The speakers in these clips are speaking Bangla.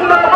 আল্লাহ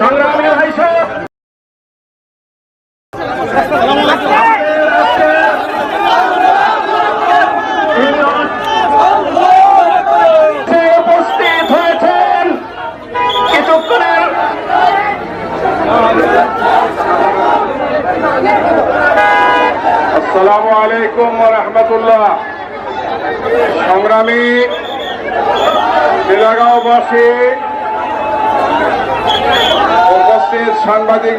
সংগ্রামী ভাইসা। আসসালামু আলাইকুম রহমতুল্লাহ। সংগ্রামী তেলাগাঁওবাসী সাংবাদিক